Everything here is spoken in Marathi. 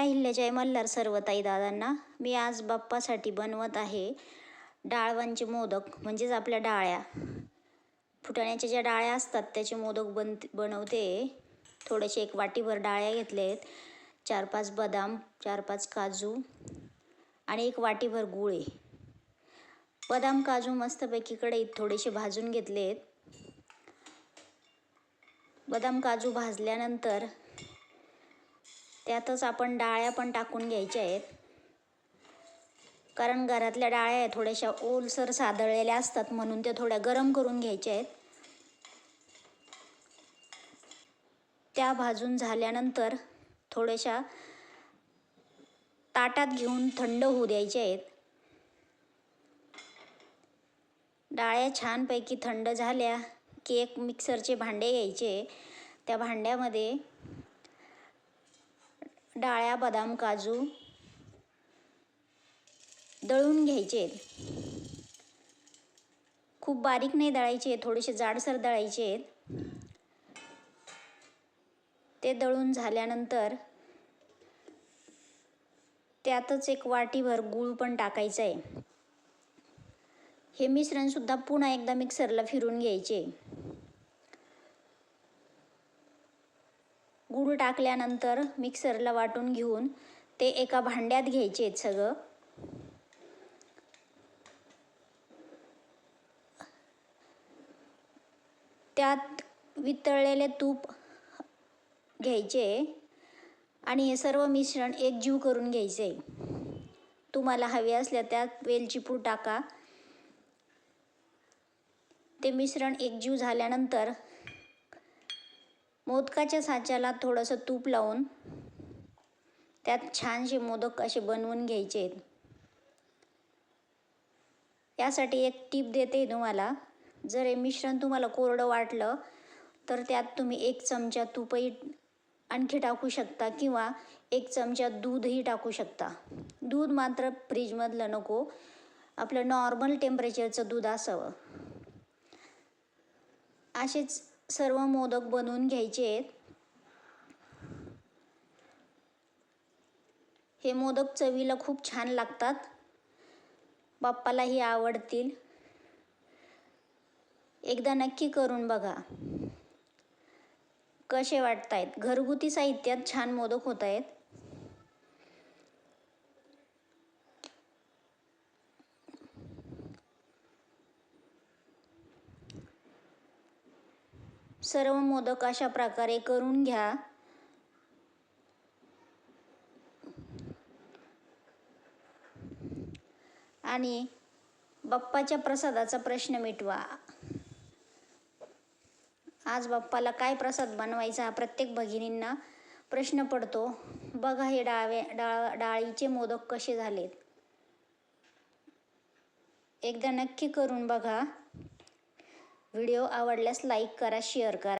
अहिल्याजय मल्हार सर्वताई दादांना मी आज बाप्पासाठी बनवत आहे डाळवांचे मोदक म्हणजेच आपल्या डाळ्या. फुटाण्याच्या ज्या डाळ्या असतात त्याचे मोदक बन बनवते. थोडेसे एक वाटीभर डाळ्या घेतले आहेत चार पाच बदाम चार पाच काजू आणि एक वाटीभर गुळे. बदाम काजू मस्तपैकी कढईत थोडेसे भाजून घेतले आहेत बदाम काजू भाजल्यानंतर त्यातच आपण डाळ्या पण टाकून घ्यायच्या आहेत. कारण घरातल्या डाळ्या आहेत थोड्याशा ओलसर सादळलेल्या असतात म्हणून त्या थोड्या गरम करून घ्यायच्या आहेत. त्या भाजून झाल्यानंतर थोड्याशा ताटात घेऊन थंड होऊ द्यायच्या आहेत. डाळ्या छानपैकी थंड झाल्या की एक मिक्सरचे भांडे घ्यायचे. त्या भांड्यामध्ये डाळ्या बदाम काजू दळून घ्यायचे. खूप बारीक नाही दळायचे थोडेसे जाडसर दळायचे. आहेत ते दळून झाल्यानंतर त्यातच एक वाटीभर गूळ पण टाकायचं. आहे हे मिश्रणसुद्धा पुन्हा एकदा मिक्सरला फिरून घ्यायचे. गूळ टाकल्यानंतर मिक्सरला वाटून घेऊन ते एका भांड्यात घ्यायचे आहेत सगळं. त्यात वितळलेले तूप घ्यायचे आणि हे सर्व मिश्रण एकजीव करून घ्यायचे. तुम्हाला हवे असल्या त्यात वेलची पूड टाका. ते मिश्रण एकजीव झाल्यानंतर मोदकाच्या साच्याला थोडंसं तूप लावून त्यात छानसे मोदक असे बनवून घ्यायचे. आहेत यासाठी एक टीप देते तुम्हाला. जर हे मिश्रण तुम्हाला कोरडं वाटलं तर त्यात तुम्ही एक चमचा तूपही आणखी टाकू शकता किंवा एक चमचा दूधही टाकू शकता. दूध मात्र फ्रीजमधलं नको. आपलं नॉर्मल टेम्परेचरचं दूध असावं. असेच सर्व मोदक बनवून घ्यायचे आहेत. हे मोदक चवीला खूप छान लागतात. बाप्पालाही आवडतील. एकदा नक्की करून बघा. कसे वाटत आहेत घरगुती साहित्यात छान मोदक होत आहेत सर्व मोदक अशा प्रकारे करून घ्या. आणि बाप्पाच्या प्रसादाचा प्रश्न मिटवा. आज बाप्पाला काय प्रसाद बनवायचा हा प्रत्येक भगिनींना प्रश्न पडतो. बघा हे डावे डाळ डाळीचे मोदक कसे झालेत. एकदा नक्की करून बघा. व्हिडिओ आवडल्यास लाईक करा शेअर करा.